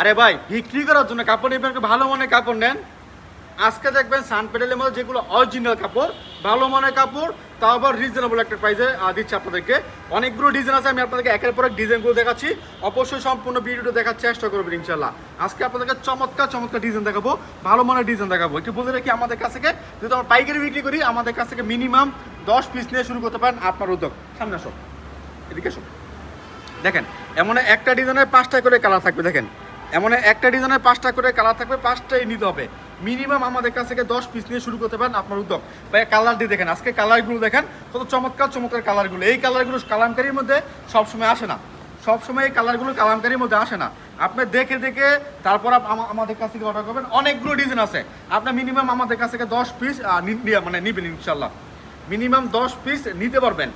আরে ভাই, বিক্রি করার জন্য কাপড় নেবেন ভালো মানের কাপড় নেন। আজকে দেখবেন সান পেডেলের মধ্যে যেগুলো অরিজিনাল কাপড়, ভালো মানের কাপড়, তাও আবার রিজনেবল একটা প্রাইসে দিচ্ছে আপনাদেরকে। অনেকগুলো ডিজাইন আছে, আমি আপনাদেরকে একের পর এক ডিজাইনগুলো দেখাচ্ছি। অবশ্যই সম্পূর্ণ ভিডিওটা দেখার চেষ্টা করবেন ইনশাল্লাহ আজকে আপনাদেরকে চমৎকার চমৎকার ডিজাইন দেখাবো, ভালো মানের ডিজাইন দেখাবো। একটু বলে রাখি আমাদের কাছ থেকে যদি আমরা পাইকারি বিক্রি করি, আমাদের কাছ থেকে মিনিমাম দশ পিস নিয়ে শুরু করতে পারেন আপনার উদ্যোগ। সামনে আসো, এদিকে আসো। দেখেন, এমন একটা ডিজাইনের পাঁচটা করে কালার থাকবে, দেখেন। এমন একটা ডিজাইনের পাঁচটা করে কালার থাকবে, পাঁচটাই নিতে হবে। মিনিমাম আমাদের কাছ থেকে দশ পিস নিয়ে শুরু করতে পারেন আপনার উদ্যোগ। ভাই কালার দিয়ে দেখেন, আজকে কালারগুলো দেখেন, কত চমৎকার চমৎকার কালারগুলো এই কালারগুলো কালামকারির মধ্যে সবসময় আসে না। সবসময় এই কালারগুলো কালামকারির মধ্যে আসে না। আপনি দেখে দেখে তারপর আমাদের কাছ থেকে অর্ডার করবেন। অনেকগুলো ডিজাইন আছে। আপনার মিনিমাম আমাদের কাছ থেকে দশ পিস মানে নিবেন ইনশাল্লাহ মিনিমাম দশ পিস নিতে পারবেন।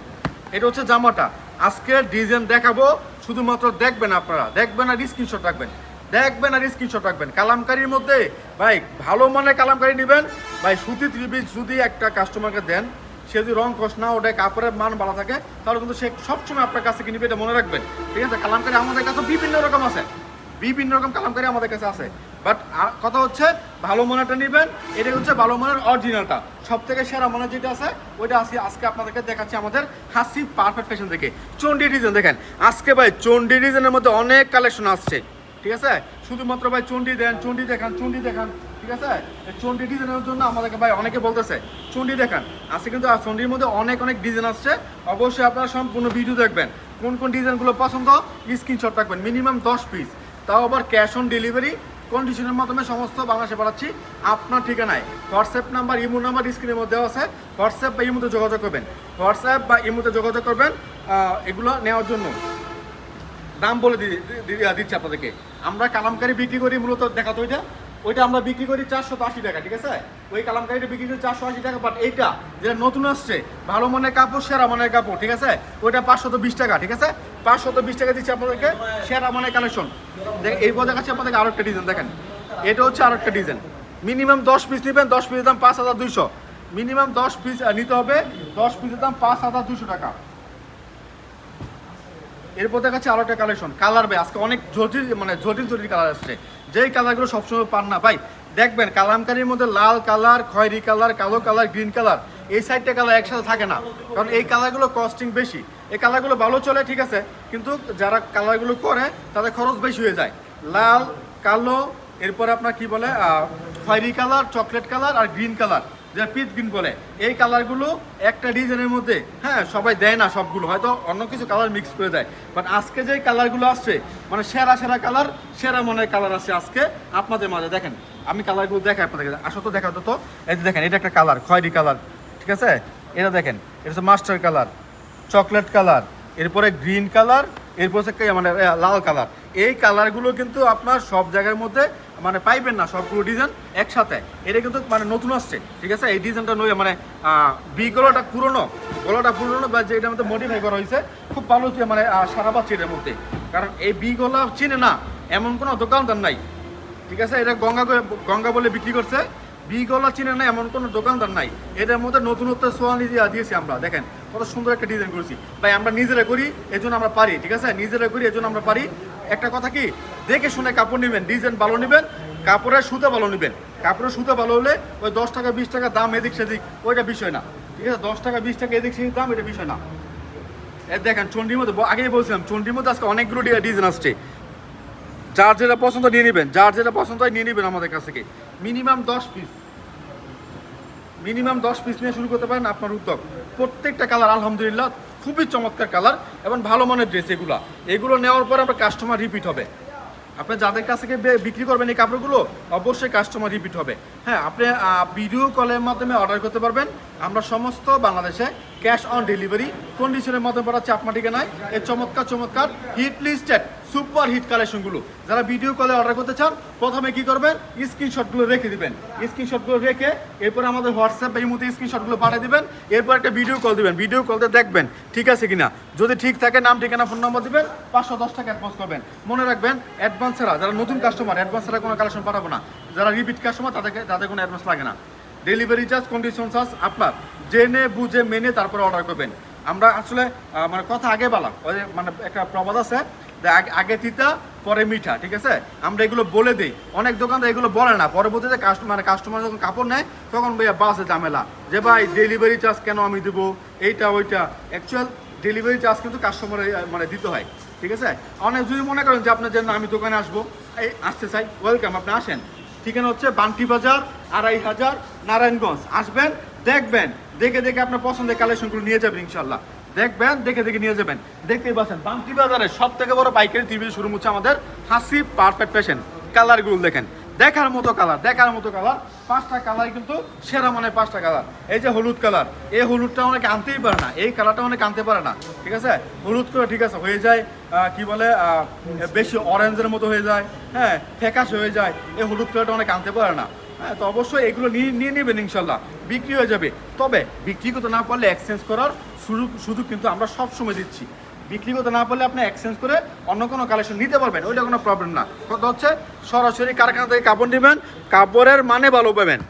এটা হচ্ছে জামাটা। আজকে ডিজাইন দেখাবো। শুধুমাত্র দেখবেন আপনারা। দেখবেন আর স্ক্রিনশট রাখবেন। দেখবেন আর স্ক্রিনশট রাখবেন। কালামকারির মধ্যে, ভাই, ভালো মানের কালামকারি নেবেন। ভাই, সুতি ত্রিপিস যদি একটা কাস্টমারকে দেন, সে যদি রং কষ না ওটা কাপড়ের মান ভালো থাকে, তাহলে কিন্তু সে সবসময় আপনার কাছে কিনবে, এটা মনে রাখবেন। ঠিক আছে? কালামকারি আমাদের কাছে বিভিন্ন রকম আছে। বিভিন্ন রকম কালামকারি আমাদের কাছে আছে। বাট কথা হচ্ছে, ভালো মানেরটা নেবেন এটা হচ্ছে ভালো মানের অরিজিনালটা সব থেকে সেরা মানের যেটা আছে, ওইটা আজকে আজকে আপনাদেরকে দেখাচ্ছি আমাদের হাসি পারফেক্ট ফ্যাশন থেকে চন্ডি ডিজাইন দেখেন। আজকে ভাই, চন্ডি ডিজাইনের মধ্যে অনেক কালেকশন আসছে। ঠিক আছে? শুধুমাত্র ভাই চন্ডি দেন চন্ডি দেখান চন্ডি দেখান, ঠিক আছে? চন্ডি ডিজাইনের জন্য আমাদেরকে ভাই অনেকে বলতেছে চন্ডি দেখান। আজকে কিন্তু চন্ডির মধ্যে অনেক অনেক ডিজাইন আসছে। অবশ্যই আপনারা সম্পূর্ণ ভিডিও দেখবেন। কোন কোন ডিজাইনগুলো পছন্দ, স্ক্রিনশট রাখবেন, মিনিমাম দশ পিস তাও আবার ক্যাশ অন ডেলিভারি কন্ডিশনের মাধ্যমে সমস্ত বাংলাদেশে পাঠাচ্ছি। আপনার ঠিকানায় হোয়াটসঅ্যাপ নাম্বার ইমো নাম্বার স্ক্রিনের মধ্যে আছে। হোয়াটসঅ্যাপ বা ইমোতে যোগাযোগ করবেন। হোয়াটসঅ্যাপ বা ইমোতে যোগাযোগ করবেন এগুলো নেওয়ার জন্য। দাম বলে দিচ্ছি আপনাদেরকে। আমরা কালামকারি বিক্রি করি মূলত দেখা তো ওইটা। ওইটা আমরা বিক্রি করি চারশো আশি টাকা, ঠিক আছে? ওই কালামকারিটা বিক্রি করি চারশো আশি টাকা বাট এইটা যেটা নতুন আসছে, ভালো মানের কাপড়, সেরা মানের কাপড়, ঠিক আছে? ওইটা পাঁচশত বিশ টাকা, ঠিক আছে? পাঁচশত বিশ টাকা দিচ্ছি আপনাদেরকে, সেরা মানের কালেকশন। দেখ, এই পদে কাছে আপনাদেরকে আরও একটা ডিজাইন দেখেন। এটা হচ্ছে আরও একটা ডিজাইন মিনিমাম দশ পিস নেবেন, দশ পিসের দাম পাঁচ হাজার দুইশো। মিনিমাম দশ পিস নিতে হবে, দশ পিসের দাম পাঁচ হাজার দুশো টাকা। এরপর দেখাচ্ছে আরও একটা কালেকশন কালার ভাই আজকে অনেক জটিল মানে জটিল জটিল কালার আসছে। যেই কালারগুলো সবসময় পান না, ভাই, দেখবেন কালামকারির মধ্যে লাল কালার খয়েরি কালার কালো কালার গ্রিন কালার এই সাইডটা কালার একসাথে থাকে না। কারণ এই কালারগুলো কস্টিং বেশি। এই কালারগুলো ভালো চলে, ঠিক আছে, কিন্তু যারা কালারগুলো করে, তাদের খরচ বেশি হয়ে যায়। লাল, কালো, এরপরে আপনার কি বলে খয়েরি কালার চকলেট কালার আর গ্রিন কালার যেটা পিট গ্রিন বলে, এই কালারগুলো একটা ডিজাইনের মধ্যে হ্যাঁ সবাই দেয় না সবগুলো, হয়তো অন্য কিছু কালার মিক্স করে দেয়। বাট আজকে যে কালারগুলো আসছে মানে সেরা সেরা কালার সেরা মনের কালার আছে আজকে আপনাদের মাঝে। দেখেন, আমি কালারগুলো দেখাই আপনাদেরকে আসো তো দেখা তো এই যে দেখেন, এটা একটা কালার খয়েরি কালার ঠিক আছে? এটা দেখেন, এটা হচ্ছে মাস্টার কালার চকলেট কালার এরপরে গ্রিন কালার এরপর হচ্ছে কি মানে লাল কালার। এই কালারগুলো কিন্তু আপনার সব জায়গার মধ্যে মানে পাইবেন না সবগুলো ডিজাইন একসাথে। এটা কিন্তু মানে নতুন আসছে, ঠিক আছে? এই ডিজাইনটা নয় মানে বি গলাটা পুরনো গলাটা পুরনো বা যে এটার মধ্যে মডিফাই করা হয়েছে, খুব ভালো মানে সারা পাচ্ছে এটার মধ্যে। কারণ এই বি গলা চিনে না, এমন কোনো দোকানদার নাই, ঠিক আছে? এটা গঙ্গা গঙ্গা বলে বিক্রি করছে, বি গলা চিনে না, এমন কোনো দোকানদার নাই। এটার মধ্যে নতুনত্ব সোয়ানি দিয়ে দিয়েছি আমরা, দেখেন। কত সুন্দর একটা ডিজাইন করেছি। ভাই আমরা নিজেরা করি, এজন্য আমরা পারি, ঠিক আছে? নিজেরা করি, এজন্য আমরা পারি। একটা কথা কি? দেখে শুনে কাপড় নেবেন ডিজাইন ভালো নেবেন, কাপড়ের সুতো ভালো নেবেন। কাপড়ের সুতো ভালো হলে ওই দশ টাকা, বিশ টাকা দাম এদিক সেদিক, ওইটা বিষয় না। ঠিক আছে? দশ টাকা, বিশ টাকা এদিক সেদিক দাম, এটা বিষয় না। দেখেন চন্ডির মধ্যে আগেই বলছিলাম চন্ডির মধ্যে আজকে অনেকগুলো ডিজাইন আসছে। যার যেটা পছন্দ নিয়ে নেবেন, যার যেটা পছন্দ হয় নিয়ে নেবেন আমাদের কাছ থেকে। মিনিমাম দশ পিস মিনিমাম দশ পিস নিয়ে শুরু করতে পারেন আপনার উদ্যোগ। প্রত্যেকটা কালার আলহামদুলিল্লাহ খুবই চমৎকার কালার এবং ভালো মানের ড্রেস এগুলো। এগুলো নেওয়ার পর আপনার কাস্টমার রিপিট হবে। আপনি যাদের কাছ থেকে বিক্রি করবেন এই কাপড়গুলো, অবশ্যই কাস্টমার রিপিট হবে। হ্যাঁ আপনি ভিডিও কলের মাধ্যমে অর্ডার করতে পারবেন। আমরা সমস্ত বাংলাদেশে ক্যাশ অন ডেলিভারি কন্ডিশনের মাধ্যমে পাঠাচ্ছি আপনার ঠিকানায়। এই চমৎকার চমৎকার হিট লিস্টেড সুপার হিট কালেকশনগুলো। যারা ভিডিও কলে অর্ডার করতে চান, প্রথমে কি করবেন? স্ক্রিনশটগুলো রেখে দিবেন। স্ক্রিনশটগুলো রেখে এরপর আমাদের হোয়াটসঅ্যাপ এই মধ্যে স্ক্রিনশটগুলো পাঠিয়ে দিবেন। এরপর একটা ভিডিও কল দিবেন। ভিডিও কলতে দেখবেন, ঠিক আছে কিনা? যদি ঠিক থাকে, নাম, ঠিকানা ফোন নম্বর দিবেন, পাঁচশো দশ টাকা অ্যাডভান্স করবেন মনে রাখবেন অ্যাডভান্স ছাড়া যারা নতুন কাস্টমার অ্যাডভান্স ছাড়া কোনো কালেকশন পাঠাবো না। যারা রিপিট কাস্টমার তাদেরকে তাদের কোনো অ্যাডভান্স লাগে না। ডেলিভারি চার্জ কন্ডিশন চার্জ আপনার জেনে, বুঝে, মেনে তারপরে অর্ডার করবেন। আমরা আসলে মানে কথা আগে বলা মানে একটা প্রবাদ আছে আগে- তিতা, পরে মিঠা, ঠিক আছে? আমরা এগুলো বলে দিই। অনেক দোকানদার এগুলো বলে না। পরবর্তীতে কাস্টমার মানে কাস্টমার যখন কাপড় নেয়, তখন ভাইয়া বাসে ঝামেলা। যে ভাই ডেলিভারি চার্জ কেন আমি দেবো? এইটা, ওইটা। অ্যাকচুয়াল ডেলিভারি চার্জ কিন্তু কাস্টমার মানে দিতে হয়। ঠিক আছে? অনেক যদি মনে করেন যে আপনার জন্য আমি দোকানে আসব, এই, আসতে চাই। ওয়েলকাম আপনি আসেন। ঠিকানা হচ্ছে বান্টি বাজার, আড়াই হাজার, নারায়ণগঞ্জ। আসবেন, দেখবেন। দেখে দেখে আপনার পছন্দের কালেকশনগুলো নিয়ে যাবেন, ইনশাল্লাহ। দেখবেন, দেখে দেখে নিয়ে যাবেন। দেখতেই পাচ্ছেন বান্টি বাজারে সব থেকে বড় পাইকারি টিভি শুরু হচ্ছে আমাদের হাসি পারফেক্ট পেশেন কালারগুলো দেখেন, দেখার মতো কালার, দেখার মতো কালার। পাঁচটা কালার কিন্তু সেরা মানে পাঁচটা কালার। এই যে হলুদ কালার, এই হলুদটা অনেকে আনতেই পারে না, এই কালারটা অনেকে আনতে পারে না, ঠিক আছে? হলুদ করে ঠিক আছে, হয়ে যায় কি বলে বেশি অরেঞ্জের মতো হয়ে যায় হ্যাঁ ফ্যাকাশ হয়ে যায়, এই হলুদ কালারটা অনেকে আনতে পারে না। হ্যাঁ তো অবশ্যই এগুলো নিয়ে নিয়ে নেবেন ইনশাল্লাহ। বিক্রি হয়ে যাবে। তবে বিক্রি করতে না পারলে এক্সচেঞ্জ করার সুযোগ সুযোগ কিন্তু আমরা সব সময় দিচ্ছি। বিক্রি করতে না পারলে আপনি এক্সচেঞ্জ করে অন্য কোনো কালেকশন নিতে পারবেন, ওইটা কোনো প্রবলেম না। কথা হচ্ছে, সরাসরি কারখানা থেকে কাপড় নেবেন, কাপড়ের মানে ভালো পাবেন।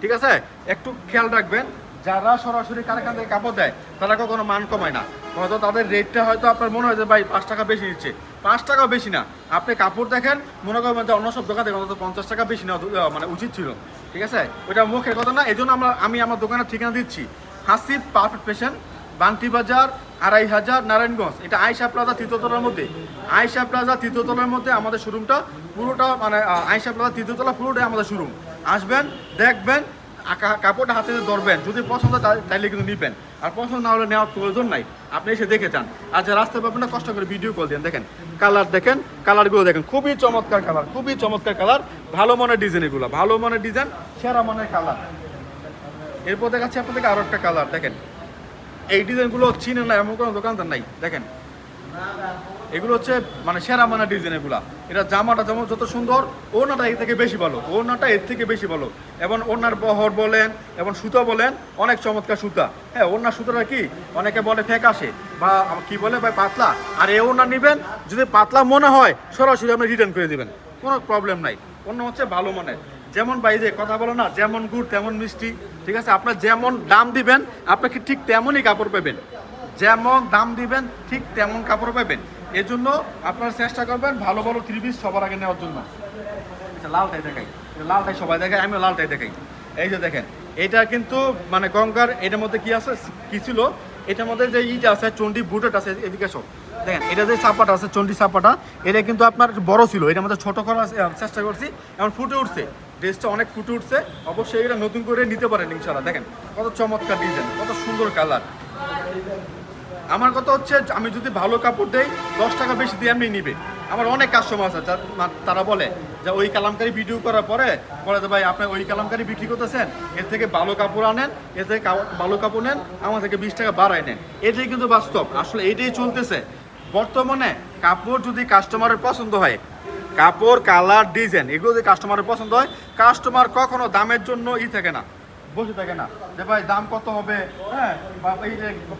ঠিক আছে? একটু খেয়াল রাখবেন, যারা সরাসরি কারখানা থেকে কাপড় দেয়, তারা কখনো মান কমায় না। হয়তো তাদের রেটটা হয়তো আপনার মনে হয় যে, ভাই, পাঁচ টাকা বেশি নিচ্ছে। পাঁচ টাকাও বেশি না। আপনি কাপড় দেখেন, মনে করবেন যে অন্য সব দোকান থেকে অন্তত পঞ্চাশ টাকা বেশি নেওয়া মানে উচিত ছিল। ঠিক আছে? ওইটা মুখের কথা না এই জন্য আমরা, আমি আমার দোকানের ঠিকানা দিচ্ছি। হাসিব পারফেক্ট পেশেন্ট বান্টি বাজার, আড়াই হাজার, নারায়ণগঞ্জ। এটা আয়সা প্লাজা তৃতীয়তলার মধ্যে। আয়সা প্লাজা তৃতীয়তলার মধ্যে আমাদের শোরুমটা পুরোটা মানে আয়সা প্লাজা তৃতীয়তলা পুরোটাই আমাদের শোরুম। আসবেন, দেখবেন কাপড়টা হাতে ধরবেন। যদি পছন্দ তাইলে কিন্তু নিবেন। আর পছন্দ না হলে নেওয়ার প্রয়োজন নাই। আপনি এসে দেখে যান। আর যে রাস্তায় পাবেন না কষ্ট করে ভিডিও কল দেন। দেখেন কালার দেখেন কালারগুলো দেখেন। খুবই চমৎকার কালার খুবই চমৎকার কালার ভালো মনের ডিজাইন এগুলো। ভালো মনের ডিজাইন সেরা মনের কালার এরপর দেখাচ্ছি আপনাদেরকে আরও একটা কালার দেখেন, এই ডিজাইনগুলো চিনে না, এমন কোনো দোকানদার নাই। দেখেন। এগুলো হচ্ছে মানে সেরা মানা ডিজাইন এগুলা। এটা জামাটা যেমন যত সুন্দর, ওড়নাটা এর থেকে বেশি ভালো। ওড়নাটা এর থেকে বেশি ভালো। এবং ওড়নার বহর বলেন, এবং সুতা বলেন, অনেক চমৎকার সুতা। হ্যাঁ ওড়নার সুতাটা কি? অনেকে বলে আসে বা কি বলে? ভাই, পাতলা। আর এই ওড়না নেবেন, যদি পাতলা মনে হয়, সরাসরি আপনি রিটার্ন করে দেবেন। কোনো প্রবলেম নাই। অন্য হচ্ছে ভালো মানের। যেমন ভাই যে কথা বলো না, যেমন গুড়, তেমন মিষ্টি, ঠিক আছে? আপনার যেমন দাম দিবেন, আপনাকে ঠিক তেমনই কাপড় পাবেন। যেমন দাম দিবেন, ঠিক তেমন কাপড় পাবেন। এজন্য আপনারা চেষ্টা করবেন ভালো ভালো থ্রি সবার আগে নেওয়ার জন্য। লালটাই দেখাই। লালটাই সবাই দেখাই আমিও লালটাই দেখাই। এই যে দেখেন, এটা কিন্তু মানে গঙ্গার এটার মধ্যে কি আছে? কি ছিল? এটার মধ্যে যে ইটা আছে চন্ডি বুটেট আছে, এদিকে সব দেখেন, এটা যে চাপাটা আছে চন্ডি চাপাটা, এটা কিন্তু আপনার বড় ছিল। এটার মধ্যে ছোট করার চেষ্টা করছি, এখন ফুটে উঠছে। ড্রেসটা অনেক ফুটে উঠছে। অবশ্যই এটা নতুন করে নিতে পারেন ইনশাল্লাহ দেখেন, কত চমৎকার ডিজাইন কত সুন্দর কালার আমার কথা হচ্ছে, আমি যদি ভালো কাপড় দেই, দশ টাকা বেশি দিয়ে এমনি নিবে। আমার অনেক কাস্টমার আছে তারা বলে যে, ওই কালামকারি ভিডিও করার পরে বলে যে, ভাই, আপনি ওই কালামকারি বিক্রি করতেছেন, এর থেকে ভালো কাপড় আনেন, এর থেকে ভালো কাপড় নেন, আমার থেকে বিশ টাকা বাড়ায় নেন। এটাই কিন্তু বাস্তব। আসলে এটাই চলতেছে। বর্তমানে কাপড় যদি কাস্টমারের পছন্দ হয়, কাপড় কালার ডিজাইন এগুলো যদি কাস্টমারের পছন্দ হয় কাস্টমার কখনো দামের জন্য ই থাকে না। বসে থাকে না। যে ভাই, দাম কত হবে? হ্যাঁ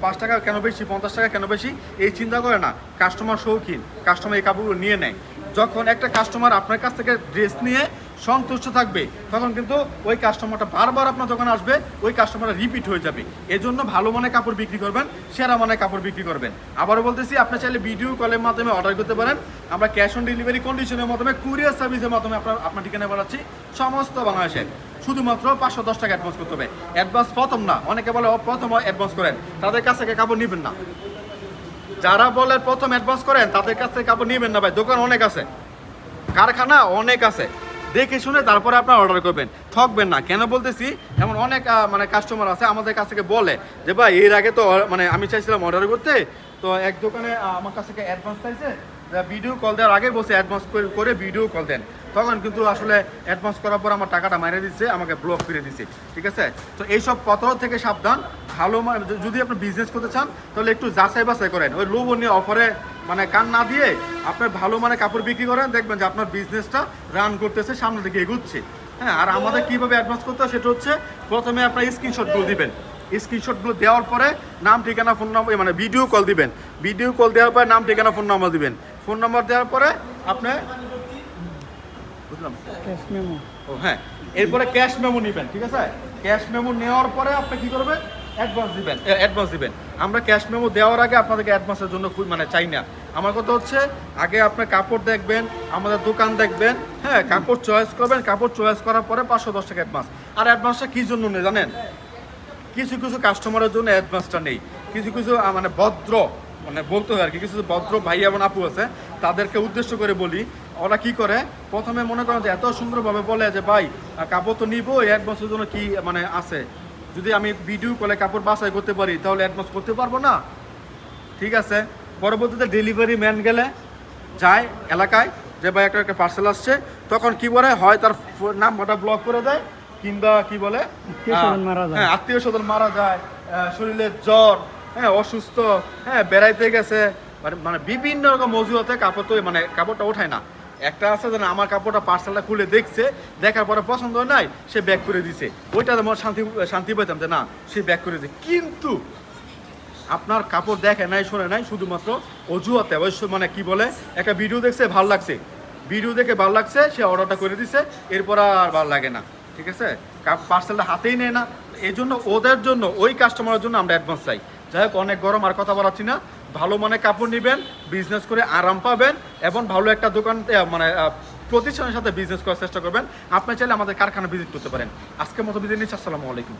পাঁচ টাকা কেন বেশি, পঞ্চাশ টাকা কেন বেশি, এই চিন্তা করে না। কাস্টমার শৌখিন। কাস্টমার এই কাপড়গুলো নিয়ে নেয়। যখন একটা কাস্টমার আপনার কাছ থেকে ড্রেস নিয়ে সন্তুষ্ট থাকবে, তখন কিন্তু ওই কাস্টমারটা বারবার আপনার দোকানে আসবে, ওই কাস্টমারটা রিপিট হয়ে যাবে। এজন্য ভালো মানের কাপড় বিক্রি করবেন, সেরা মানের কাপড় বিক্রি করবেন। আবারও বলতেছি, আপনি চাইলে ভিডিও কলের মাধ্যমে অর্ডার করতে পারেন। আমরা ক্যাশ অন ডেলিভারি কন্ডিশনের মাধ্যমে কুরিয়ার সার্ভিসের মাধ্যমে আপনার আপনার ঠিকানা বাড়াচ্ছি সমস্ত বাংলাদেশে শুধুমাত্র পাঁচশো দশ টাকা অ্যাডভান্স করতে হবে। অ্যাডভান্স প্রথম না, অনেকে বলে প্রথম অ্যাডভান্স করেন। তাদের কাছ থেকে কাপড় নেবেন না। যারা বলে প্রথম অ্যাডভান্স করেন, তাদের কাছ থেকে কাপড় নেবেন না ভাই। দোকান অনেক আছে, কারখানা অনেক আছে। দেখে শুনে তারপরে আপনার অর্ডার করবেন। ঠকবেন না। কেন বলতেছি, এমন অনেক মানে কাস্টমার আছে আমাদের কাছ থেকে বলে যে, ভাই, এর আগে তো মানে আমি চাইছিলাম অর্ডার করতে। তো এক দোকানে আমার কাছ থেকে অ্যাডভান্স চাইছে। ভিডিও কল দেওয়ার আগে বসে অ্যাডভান্স করে ভিডিও কল দেন। তখন কিন্তু আসলে অ্যাডভান্স করার পর আমার টাকাটা মাইরে দিচ্ছে, আমাকে ব্লক করে দিচ্ছে। ঠিক আছে? তো এইসব পত্র থেকে সাবধান। ভালো যদি আপনি বিজনেস করতে চান, তাহলে একটু যাচাই বাছাই করেন। ওই লোভনীয় অফারে মানে কান না দিয়ে আপনার ভালো মানে কাপড় বিক্রি করেন, দেখবেন যে আপনার বিজনেসটা রান করতেছে সামনের দিকে এগুচ্ছে। হ্যাঁ আর আমাদের কীভাবে অ্যাডভান্স করতে হয় সেটা হচ্ছে, প্রথমে আপনার স্ক্রিনশটগুলো দিবেন। স্ক্রিনশটগুলো দেওয়ার পরে নাম, ঠিকানা ফোন নম্বর মানে ভিডিও কল দিবেন। ভিডিও কল দেওয়ার পরে নাম, ঠিকানা ফোন নম্বর দিবেন। ফোন নম্বর দেওয়ার পরে আপনি বুঝলাম? ক্যাশ মেমো ও হ্যাঁ। এরপরে ক্যাশ মেমো নেবেন ঠিক আছে? ক্যাশ মেমো নেওয়ার পরে আপনি কি করবেন? অ্যাডভান্স দিবেন। অ্যাডভান্স দিবেন। আমরা ক্যাশ মেমো দেওয়ার আগে আপনাদেরকে অ্যাডভান্সের জন্য খুব মানে চাই না। আমার কথা হচ্ছে আগে আপনার কাপড় দেখবেন আমাদের দোকান দেখবেন হ্যাঁ কাপড় চয়েস করবেন কাপড় চয়েস করার পরে পাঁচশো দশ টাকা অ্যাডভান্স আর অ্যাডভান্সটা কী জন্য নেই জানেন? কিছু কিছু কাস্টমারের জন্য অ্যাডভান্সটা নেই। কিছু কিছু মানে ভদ্র মানে বলতে হয় আর কি কিছু ভদ্র ভাই এবং আপু আছে তাদেরকে উদ্দেশ্য করে বলি ওরা কি করে প্রথমে মনে করেন যে এত সুন্দরভাবে বলে যে ভাই কাপড় তো নিবো অ্যাডভান্সের জন্য কি মানে আছে। যদি আমি ভিডিও কলে কাপড় বাছাই করতে পারি তাহলে অ্যাডভান্স করতে পারব না? ঠিক আছে। পরবর্তীতে ডেলিভারি ম্যান গেলে যায় এলাকায় যে ভাই একটা একটা পার্সেল আসছে তখন কি বলে হয় তার নাম্বারটা ব্লক করে দেয় কিংবা কি বলে। হ্যাঁ আত্মীয় স্বজন মারা যায় আহ, শরীরে জ্বর হ্যাঁ অসুস্থ। হ্যাঁ বেড়াইতে গেছে। মানে মানে বিভিন্ন রকম মজুয়াতে কাপড় তো মানে কাপড়টা ওঠায় না। একটা আছে যে না, আমার কাপড়টা পার্সেলটা খুলে দেখছে দেখার পরে পছন্দ নাই সে ব্যাক করে দিছে। ওইটাতে আমার শান্তি শান্তি পেতাম যে না সে ব্যাক করে দিছে। কিন্তু আপনার কাপড় দেখে নাই শোনে নাই শুধুমাত্র অজুহাতে। অবশ্য মানে কি বলে একটা ভিডিও দেখছে ভালো লাগছে। ভিডিও দেখে ভালো লাগছে সে অর্ডারটা করে দিছে এরপর আর ভালো লাগে না। ঠিক আছে? পার্সেলটা হাতেই নেয় না। এই জন্য ওদের জন্য ওই কাস্টমারের জন্য আমরা অ্যাডভান্স চাই। যাই হোক, অনেক গরম, আর কথা বলাচ্ছি না। ভালো মানে কাপড় নেবেন বিজনেস করে আরাম পাবেন এবং ভালো একটা দোকান মানে প্রতিষ্ঠানের সাথে বিজনেস করার চেষ্টা করবেন। আপনি চাইলে আমাদের কারখানা ভিজিট করতে পারেন। আজকের মতো ভিজিট নিচ্ছি, আসসালামু আলাইকুম।